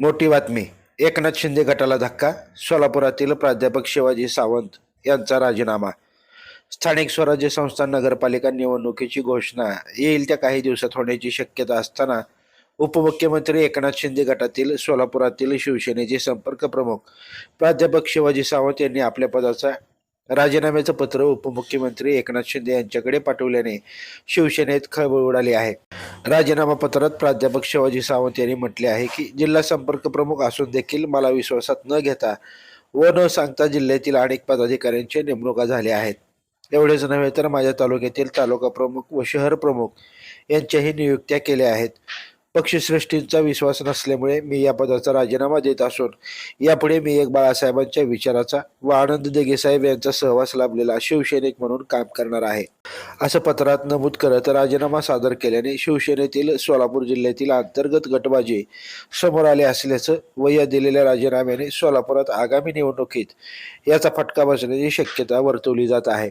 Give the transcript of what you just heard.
मोठी बातमी. एकनाथ शिंदे गटाला धक्का सोलापुरातील प्राध्यापक शिवाजी सावंत यांचा राजीनामा. स्थानिक स्वराज्य संस्था नगरपालिका निवडणुकीची घोषणा. येईल त्या काही दिवसात होण्याची शक्यता असताना उपमुख्यमंत्री एकनाथ शिंदे गटातील सोलापुरातील शिवसेनेचे संपर्क प्रमुख प्राध्यापक शिवाजी सावंत यांनी आपल्या पदाचा राजीनाम्याचं पत्र उपमुख्यमंत्री एकनाथ शिंदे यांच्याकडे पाठवल्याने शिवसेनेत खळबळ उडाली आहे. राजीनामा पत्रात प्राध्यापक शिवाजी सावंत यांनी म्हटले आहे की जिल्हा संपर्क प्रमुख असून देखील मला विश्वासात न घेता व न सांगता जिल्ह्यातील अनेक पदाधिकाऱ्यांच्या नेमणुका झाल्या आहेत. एवढेच नव्हे तर माझ्या तालुक्यातील तालुका प्रमुख व शहर प्रमुख यांच्याही नियुक्त्या केल्या आहेत. पक्षश्रेष्ठींचा विश्वास नसल्यामुळे मी या पदाचा राजीनामा देत असून यापुढे मी एक बाळासाहेबांच्या विचाराचा व आनंद देगेसाहेब यांचा सहवास लाभलेला शिवसैनिक म्हणून काम करणार आहे. असं पत्रात नमूद करत राजीनामा सादर केल्याने शिवसेनेतील सोलापूर जिल्ह्यातील अंतर्गत गटबाजी समोर आले असल्याचं व या दिलेल्या राजीनाम्याने सोलापुरात आगामी निवडणुकीत याचा फटका बसण्याची शक्यता वर्तवली जात आहे.